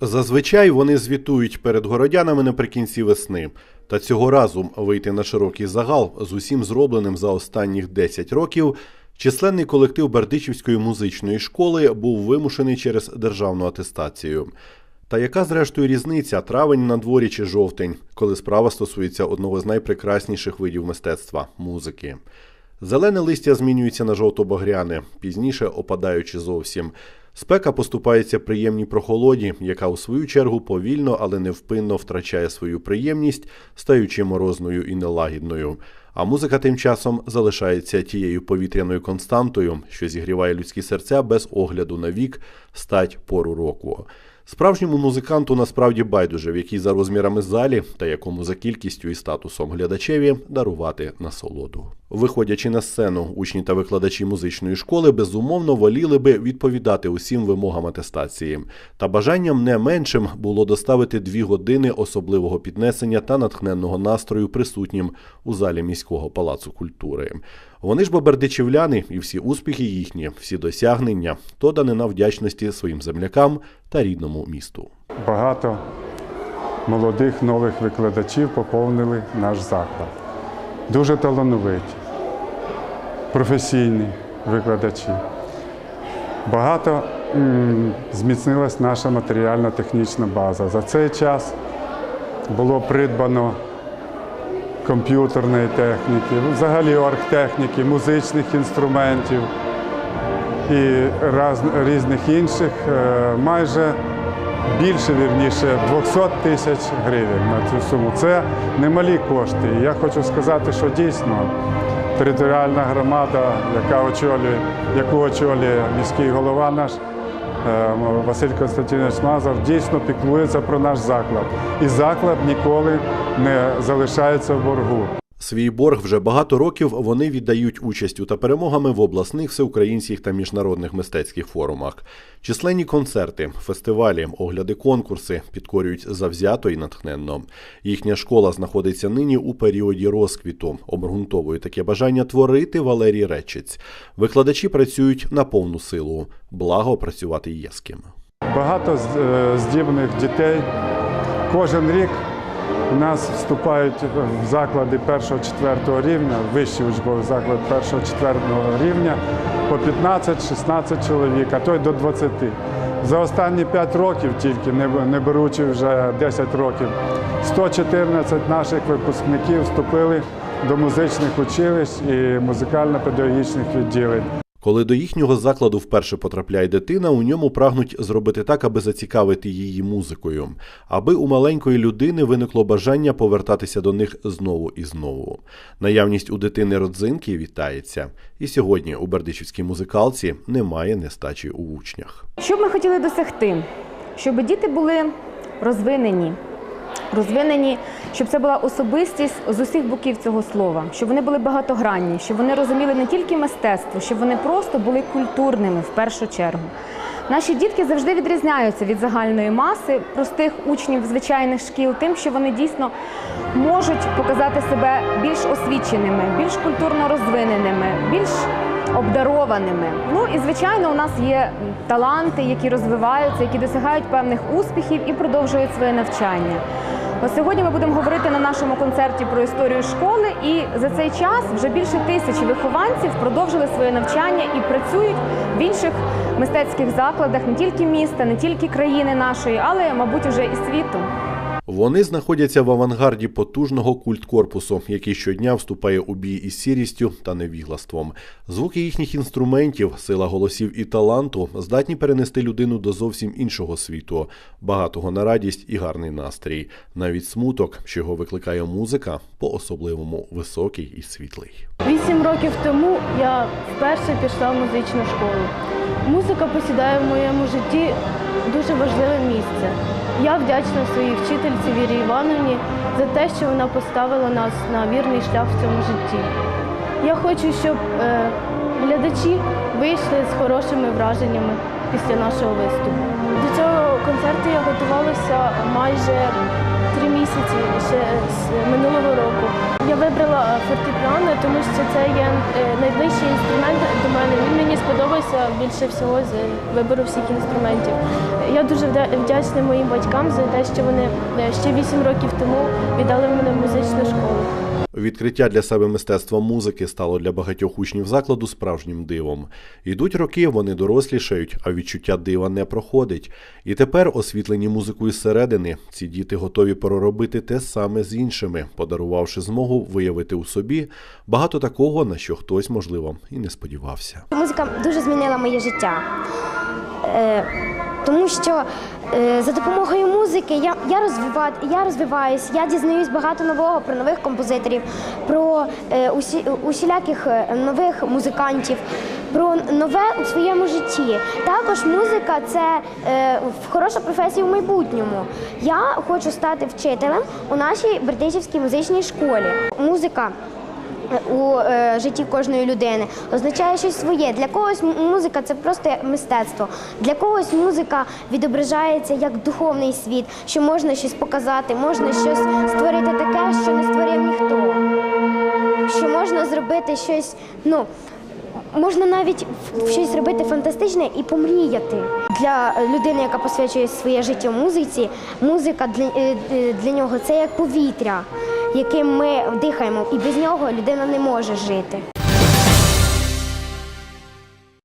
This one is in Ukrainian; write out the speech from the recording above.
Зазвичай вони звітують перед городянами наприкінці весни. Та цього разу вийти на широкий загал з усім зробленим за останніх 10 років. Численний колектив Бердичівської музичної школи був вимушений через державну атестацію. Та яка зрештою різниця травень на дворі чи жовтень, коли справа стосується одного з найпрекрасніших видів мистецтва музики? Зелене листя змінюється на жовто-багряне, пізніше опадаючи зовсім. Спека поступається приємній прохолоді, яка у свою чергу повільно, але невпинно втрачає свою приємність, стаючи морозною і нелагідною. А музика тим часом залишається тією повітряною константою, що зігріває людські серця без огляду на вік, стать пору року. Справжньому музиканту насправді байдуже, в якій за розмірами залі та якому за кількістю і статусом глядачеві дарувати насолоду. Виходячи на сцену, учні та викладачі музичної школи безумовно воліли би відповідати усім вимогам атестації. Та бажанням не меншим було доставити дві години особливого піднесення та натхненного настрою присутнім у залі міського палацу культури. Вони ж бо бердичівляни, і всі успіхи їхні, всі досягнення, то данина вдячності своїм землякам та рідному місту. Багато молодих нових викладачів поповнили наш заклад. Дуже талановиті, професійні викладачі. Багато м, зміцнилась наша матеріально-технічна база. За цей час було придбано комп'ютерної техніки, взагалі оргтехніки, музичних інструментів і раз, різних інших, е, майже більше, вірніше, 200 тисяч гривень на цю суму. Це немалі кошти. Я хочу сказати, що дійсно територіальна громада, яка очолює, яку очолює міський голова наш. е, Василь Константинович Мазов дійсно піклується про наш заклад. І заклад ніколи не залишається в боргу. Свій борг вже багато років вони віддають участю та перемогами в обласних, всеукраїнських та міжнародних мистецьких форумах. Численні концерти, фестивалі, огляди, конкурси підкорюють завзято і натхненно. Їхня школа знаходиться нині у періоді розквіту. Обґрунтовує таке бажання творити Валерій Речець. Викладачі працюють на повну силу. Благо працювати є з ким. Багато е, здібних дітей. Кожен рік у нас вступають в заклади першого-четвертого рівня, вищі учбові заклади першого-четвертого рівня по 15-16 чоловік, а то й до 20. За останні 5 років тільки, не беручи вже 10 років, 114 наших випускників вступили до музичних училищ і музикально-педагогічних відділень. Коли до їхнього закладу вперше потрапляє дитина, у ньому прагнуть зробити так, аби зацікавити її музикою, аби у маленької людини виникло бажання повертатися до них знову і знову. Наявність у дитини родзинки вітається. І сьогодні у Бердичівській музикалці немає нестачі у учнях. Що б ми хотіли досягти? Щоб діти були розвинені, розвинені, щоб це була особистість з усіх боків цього слова, щоб вони були багатогранні, щоб вони розуміли не тільки мистецтво, щоб вони просто були культурними в першу чергу. Наші дітки завжди відрізняються від загальної маси простих учнів звичайних шкіл, тим, що вони дійсно можуть показати себе більш освіченими, більш культурно розвиненими, більш обдарованими. Ну і звичайно, у нас є таланти, які розвиваються, які досягають певних успіхів і продовжують своє навчання. Сьогодні ми будемо говорити на нашому концерті про історію школи, і за цей час вже більше тисячі вихованців продовжили своє навчання і працюють в інших мистецьких закладах не тільки міста, не тільки країни нашої, але мабуть уже і світу. Вони знаходяться в авангарді потужного культкорпусу, який щодня вступає у бій із сірістю та невіглаством. Звуки їхніх інструментів, сила голосів і таланту здатні перенести людину до зовсім іншого світу, багатого на радість і гарний настрій, навіть смуток, що його викликає музика, по-особливому високий і світлий. Вісім років тому я вперше пішла в музичну школу. Музика посідає в моєму житті дуже важливе місце. Я вдячна своїй вчительці Вірі Івановні за те, що вона поставила нас на вірний шлях в цьому житті. Я хочу, щоб е, глядачі вийшли з хорошими враженнями після нашого виступу. До цього концерту я готувалася майже три місяці ще з минулого. Я вибрала фортепіано, тому що це є е, найближчий інструмент до мене. Він мені сподобався більше всього з вибору всіх інструментів. Я дуже вдя- вдячна моїм батькам за те, що вони е, ще вісім років тому віддали мене в музичну школу. Відкриття для себе мистецтва музики стало для багатьох учнів закладу справжнім дивом. Ідуть роки, вони дорослішають, а відчуття дива не проходить. І тепер, освітлені музикою зсередини, ці діти готові проробити те саме з іншими, подарувавши змогу виявити у собі багато такого, на що хтось, можливо, і не сподівався. Музика дуже змінила моє життя. Е, тому що е, за допомогою музики я, я, розвива, я розвиваюсь, я дізнаюсь багато нового про нових композиторів, про е, усі, усіляких е, нових музикантів, про нове у своєму житті. Також музика це е, хороша професія в майбутньому. Я хочу стати вчителем у нашій Бердичівській музичній школі. Музика у е, житті кожної людини означає щось своє. Для когось музика це просто мистецтво. Для когось музика відображається як духовний світ, що можна щось показати, можна щось створити таке, що не створив ніхто. Що можна зробити щось, ну. Можна навіть щось зробити фантастичне і помріяти. Для людини, яка посвячує своє життя музиці, музика для, е, е, для нього це як повітря, яким ми дихаємо, і без нього людина не може жити.